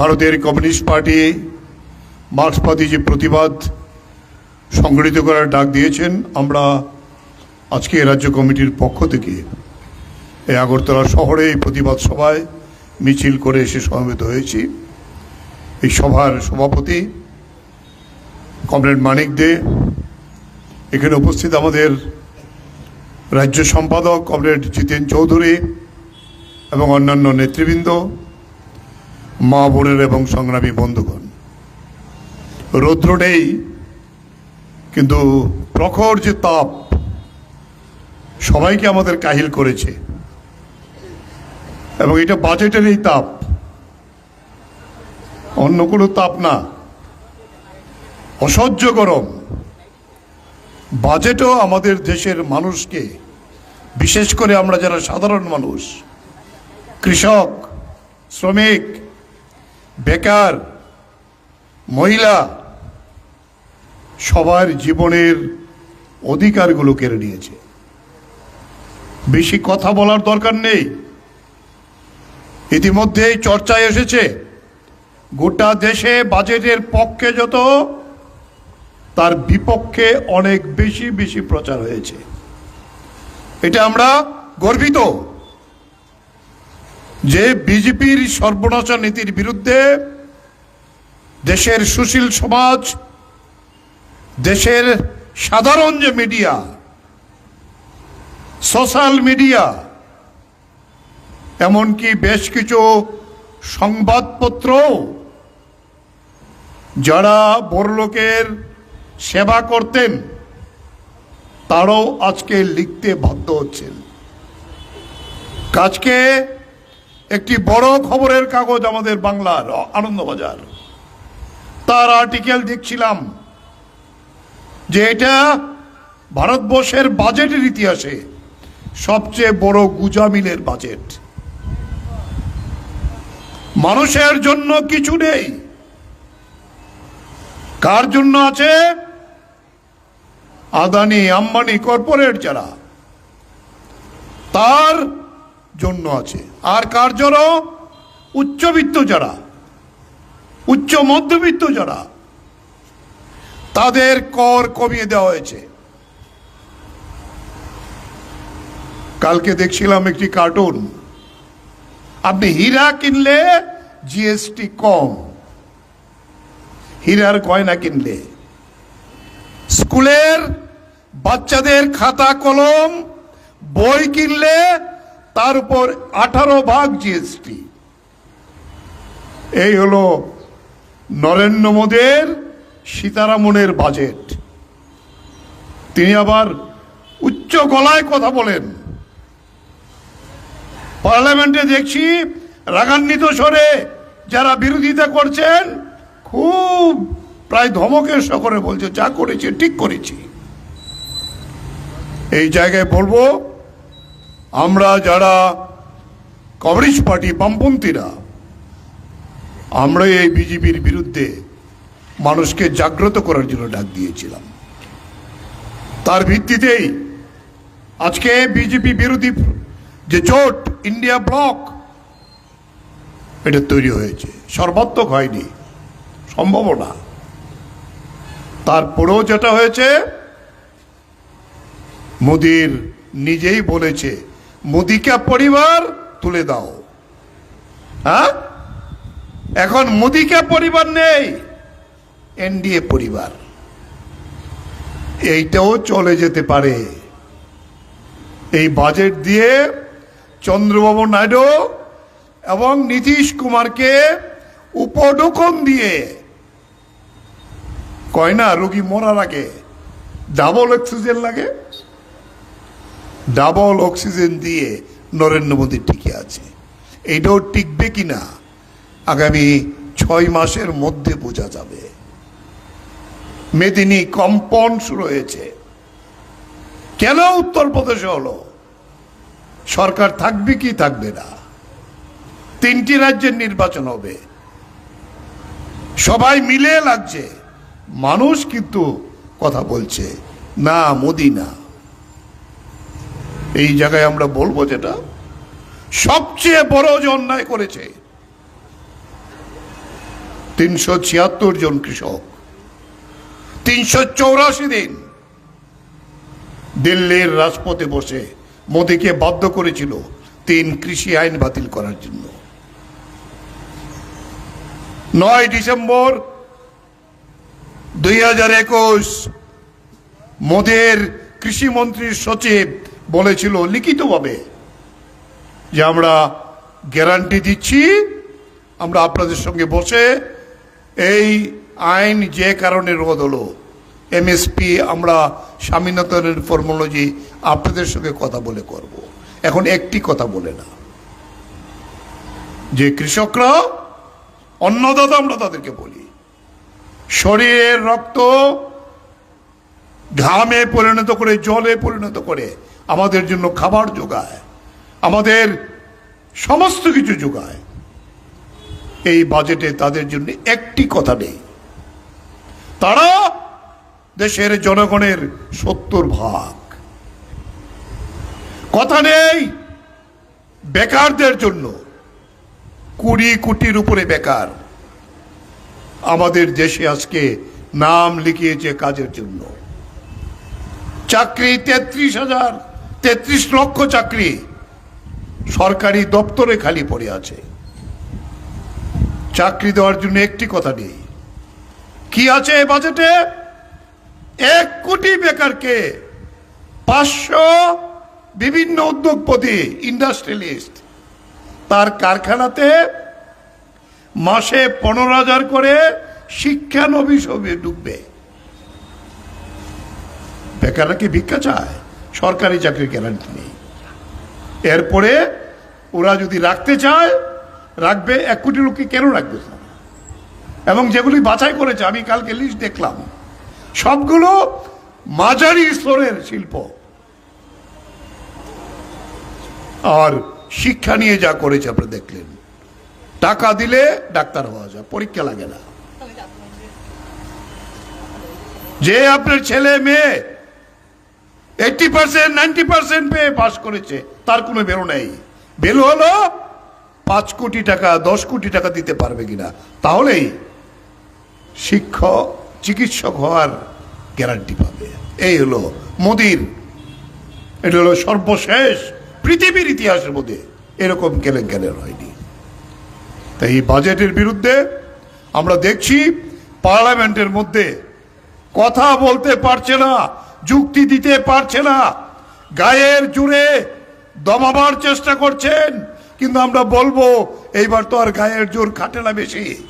ভারতের communist party মার্ক্সবাদী যে প্রতিবাদ সংগঠিত করার ডাক দিয়েছেন, আমরা আজকে রাজ্য কমিটির পক্ষ থেকে এই আগরতলা শহরে এই প্রতিবাদ সভায় মিছিল করে এসে সমবেত হয়েছি। এই সভার সভাপতি কমরেড মানিক দে, এখানে উপস্থিত আমাদের রাজ্য সম্পাদক কমরেড জিতেন চৌধুরী এবং অন্যান্য নেতৃবৃন্দ মা বোনের এবং সংগ্রামী বন্ধুগণ। রৌদ্র নেই কিন্তু প্রখর যে তাপ সবাইকে আমাদের কাহিল করেছে। এবং এটা বাজেটের এই তাপ। অন্য কোনো তাপ না। অসহ্য গরম। বাজেটও আমাদের দেশের মানুষকে, বিশেষ করে আমরা যারা সাধারণ মানুষ, কৃষক, শ্রমিক বেকার, মহিলা, সবার জীবনের অধিকারগুলো কেড়ে নিয়েছে। বেশি কথা বলার দরকার নেই। ইতিমধ্যেই চর্চায় এসেছে, গোটা দেশে বাজেটের পক্ষে যত, তার বিপক্ষে অনেক বেশি বেশি প্রচার হয়েছে। এটা আমরা গর্বিত। যে বিজেপির সর্বনাশা নীতির বিরুদ্ধে দেশের সুশীল সমাজ, দেশের সাধারণ যে মিডিয়া, সোশ্যাল মিডিয়া, এমনকি বেশ কিছু সংবাদপত্র, যারা বড়লোকের সেবা করতেন, তারাও আজকে লিখতে বাধ্য হচ্ছেন। আজকে একটি বড় খবরের কাগজ আমাদের বাংলার আনন্দবাজার। তার আর্টিকেল দেখছিলাম যে এটা ভারতবর্ষের বাজেটের ইতিহাসে সবচেয়ে বড় গুজামিলের বাজেট। মানুষের জন্য কিছু নেই। কার জন্য আছে? আদানি, আম্বানি, কর্পোরেট যারা। তার জন্য আছে। আর কার জন্য উচ্চবিত্ত যারা। উচ্চ মধ্যবিত্ত যারা। তাদের কর কমিয়ে দেওয়া হয়েছে। কালকে দেখছিলাম একটি কার্টুন। আপনি হীরা কিনলে জিএসটি কম। হীরার গয়না কিনলে। স্কুলের বাচ্চাদের খাতা কলম, বই কিনলে তার উপর আঠারো ভাগ জিএসটি এই হলো নরেন্দ্র মোদের সীতারামনের বাজেট তিনি আবার উচ্চ গলায় কথা বলেন। পার্লামেন্টে দেখছি রাগান্বিত স্বরে যারা বিরোধিতা করছেন, খুব প্রায় ধমকের সকরে বলছে, যা করেছে, ঠিক করেছি। এই জায়গায় বলব আমরা যারা কংগ্রেস পার্টি বামপন্থীরা, আমরা এই বিজেপির বিরুদ্ধে মানুষকে জাগ্রত করার জন্য ডাক দিয়েছিলাম। তার ভিত্তিতেই আজকে বিজেপি বিরোধী যে জোট, ইন্ডিয়া ব্লক, এটা তৈরি হয়েছে। সর্বাত্মক হয়নি সম্ভব না। তারপরেও যেটা হয়েছে, মোদির নিজেই বলেছে মোদিকা পরিবার তুলে দাও। হ্যাঁ? এখন মোদিকা পরিবার নেই, এনডিএ পরিবার। এইটাও চলে যেতে পারে। এই বাজেট দিয়ে চন্দ্রবাবু নাইডু এবং নীতিশ কুমারকে উপঢৌকন দিয়ে কয় না, রোগী মরার আগে ডাবল অক্সিজেন লাগে? ডাবল অক্সিজেন দিয়ে নরেন্দ্র মোদী টিকে আছে। এইটাও টিকবে কিনা, আগামী ছয় মাসের মধ্যে বোঝা যাবে। মেদিনী কম্পন শুরু হয়েছে। কেন উত্তরপ্রদেশে হলো? সরকার থাকবে কি থাকবে না? তিনটি রাজ্যের নির্বাচন হবে। সবাই মিলে লাগছে। মানুষ কিন্তু কথা বলছে, না মোদি না। এই জায়গায় আমরা বলব যেটা, সবচেয়ে বড় যে অন্যায় করেছে, তিনশো ছিয়াত্তর জন কৃষক, তিনশো চৌরাশি দিন দিল্লির রাজপথে বসে মোদীকে বাধ্য করেছিল তিন কৃষি আইন বাতিল করার জন্য। নয় ডিসেম্বর দুই হাজার একুশ, মোদের কৃষিমন্ত্রীর সচিব বলেছিল লিখিতভাবে যে আমরা গ্যারান্টি দিচ্ছি, আমরা আপনাদের সঙ্গে বসে এই আইন যে কারণে রোধ হলো এমএসপি আমরা স্বামীনাথনের ফর্মোলজি আপনাদের সঙ্গে কথা বলে করব। এখন একটি কথা বলে না। যে কৃষকরা, অন্নদাতা আমরা তাদেরকে বলি, শরীরের রক্ত ঘামে পরিণত করে, জলে পরিণত করে আমাদের জন্য খাবার যোগায়, আমাদের সমস্ত কিছু যোগায়। এই বাজেটে তাদের জন্য একটি কথা নেই। তারা দেশের জনগণের সত্তর ভাগ। কথা নেই বেকারদের জন্য। কুড়ি কোটির উপরে বেকার। আমাদের দেশে আজকে নাম লিখিয়েছে কাজের জন্য। চাকরি তেত্রিশ হাজার, তেত্রিশ লক্ষ চাকরি সরকারি দপ্তরে খালি পড়ে আছে। চাকরি দেওয়ার জন্য একটি কথা নেই। কি আছে এই বাজেটে? এক কোটি বেকারকে পাঁচশো বিভিন্ন উদ্যোগপতি, ইন্ডাস্ট্রিয়ালিস্ট, তার কারখানাতে মাসে পনেরো হাজার করে শিক্ষানবিশ হবে ডুববে বেকাররা কি ভিক্ষা চায়? সরকারি চাকরির গ্যারান্টি নেই। এরপরে ওরা যদি রাখতে চায়, রাখবে, এক কোটি লোককে কেন রাখবে? এবং যেগুলি বাছাই করেছে, আমি কালকে লিস্ট দেখলাম। সবগুলো মাঝারি স্তরের শিল্প। আর শিক্ষা নিয়ে যা করেছে আপনি দেখলেন। টাকা দিলে ডাক্তার হওয়া যায়, পরীক্ষা লাগে না। যে আপনার ছেলে, মেয়ে এইটি পার্সেন্ট নাইনটি পার্সেন্ট পেয়ে পাশ করেছে, তার কোনো বেরো নেই। বেরো হলো পাঁচ কোটি টাকা, দশ কোটি টাকা দিতে পারবে কিনা। তাহলেই শিক্ষক, চিকিৎসক হওয়ার গ্যারান্টি পাবে। এই হলো মোদির, এটা হলো সর্বশেষ, পৃথিবীর ইতিহাসের মধ্যে এরকম কেলেঙ্কারের হয়নি। তাই এই বাজেটের বিরুদ্ধে আমরা দেখছি পার্লামেন্টের মধ্যে কথা বলতে পারছে না। যুক্তি দিতে পারছে না। গায়ের জুড়ে দমাবার চেষ্টা করছেন। কিন্তু আমরা বলব, এইবার তো আর গায়ের জোর খাটে না বেশি।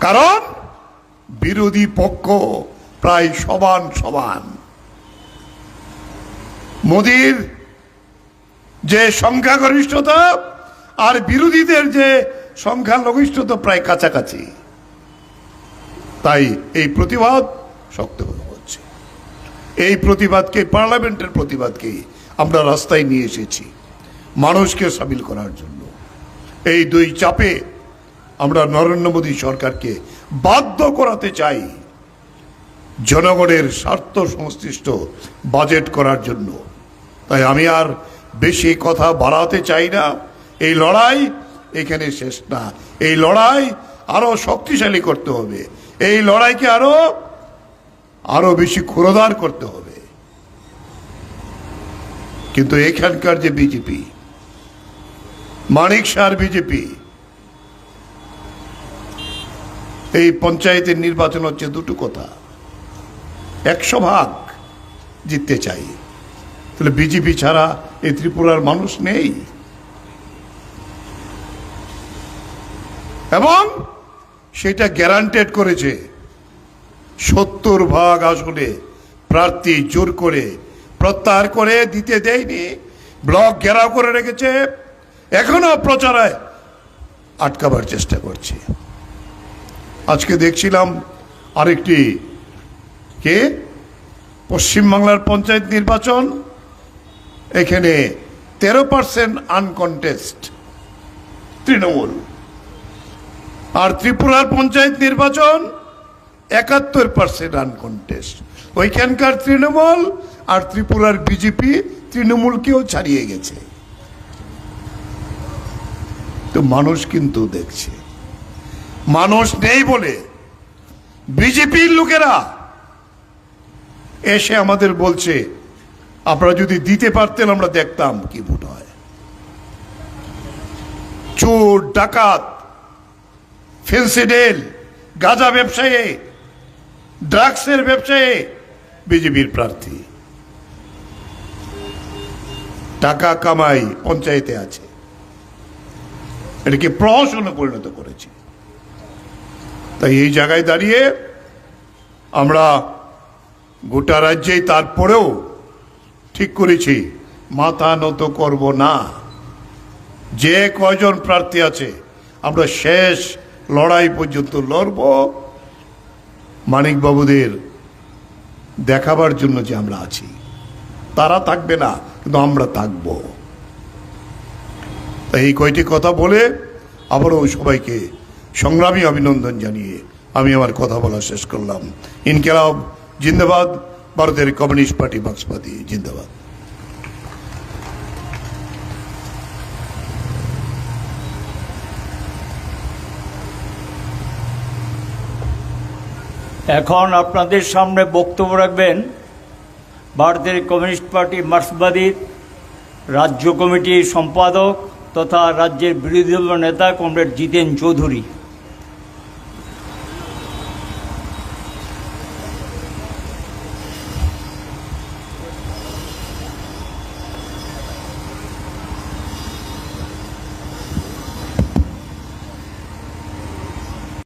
কারণ বিরোধী পক্ষ প্রায় সমান সমান। মোদির যে সংখ্যাগরিষ্ঠতা আর বিরোধীদের যে সংখ্যালঘিষ্ঠতা প্রায় কাছাকাছি। তাই এই প্রতিবাদ শক্ত এই প্রতিবাদকে পার্লামেন্টের প্রতিবাদকে আমরা রাস্তায় নিয়ে এসেছি মানুষকে সামিল করার জন্য। এই দুই চাপে আমরা নরেন্দ্র মোদী সরকারকে বাধ্য করাতে চাই জনগণের স্বার্থ সংশ্লিষ্ট বাজেট করার জন্য। তাই আমি আর বেশি কথা বাড়াতে চাই না। এই লড়াই এখানে শেষ না। এই লড়াই আরও শক্তিশালী করতে হবে। এই লড়াইকে আরও আরও বেশি ক্ষুরদার করতে হবে। কিন্তু এখানকার যে বিজেপি, মানিক শাহর বিজেপি, এই পঞ্চায়েতের নির্বাচন হচ্ছে দুটো কথা। একশো ভাগ জিততে চাই। তাহলে বিজেপি ছাড়া এই ত্রিপুরার মানুষ নেই। এবং সেটা গ্যারান্টেড করেছে। সত্তর ভাগ আসলে প্রার্থী জোর করে প্রত্যাহার করে দিতে দেয়নি। ব্লক ঘেরাও করে রেখেছে। এখনও প্রচারায় আটকাবার চেষ্টা করছে। আজকে দেখছিলাম আরেকটি কে? পশ্চিমবাংলার পঞ্চায়েত নির্বাচন। এখানে তেরো পার্সেন্ট আনকনটেস্ট তৃণমূল। আর ত্রিপুরার পঞ্চায়েত নির্বাচন একাত্তর পার্সেন্ট আনকন্টেস্ট ওইখানকার তৃণমূল আর ত্রিপুরার বিজেপি তৃণমূলকেও ছাড়িয়ে গেছে। তো মানুষ কিন্তু দেখছে। মানুষ নেই বলে বিজেপির লোকেরা এসে আমাদের বলছে, আপনারা যদি দিতে পারতেন আমরা দেখতাম কি ভোট হয়। চোর, ডাকাত ফেন্সিডেল গাঁজা ব্যবসায়ী ড্রাগসের ব্যবসায়ী, বিজেপির প্রার্থী। টাকা কামাই পঞ্চায়েতে আছে। এটাকে প্রহসনে পরিণত করেছি। তাই এই জায়গায় দাঁড়িয়ে আমরা গোটা রাজ্যেই তারপরেও ঠিক করেছি, মাথা নত করব না। যে কয়জন প্রার্থী আছে, আমরা শেষ লড়াই পর্যন্ত লড়ব। মানিকবাবুদের দেখাবার জন্য যে আমরা আছি, তারা থাকবে না, কিন্তু আমরা থাকব। তাই এই কয়টি কথা বলে আবারও সবাইকে সংগ্রামী অভিনন্দন জানিয়ে আমি আমার কথা বলা শেষ করলাম। ইনকেলাব জিন্দাবাদ, ভারতের কমিউনিস্ট পার্টি মার্ক্সবাদী জিন্দাবাদ। এখন আপনাদের সামনে বক্তব্য রাখবেন ভারতের কমিউনিস্ট পার্টি মার্ক্সবাদী রাজ্য কমিটির সম্পাদক তথা রাজ্যের বিরোধী দল নেতা কমরেড জিতেন চৌধুরী।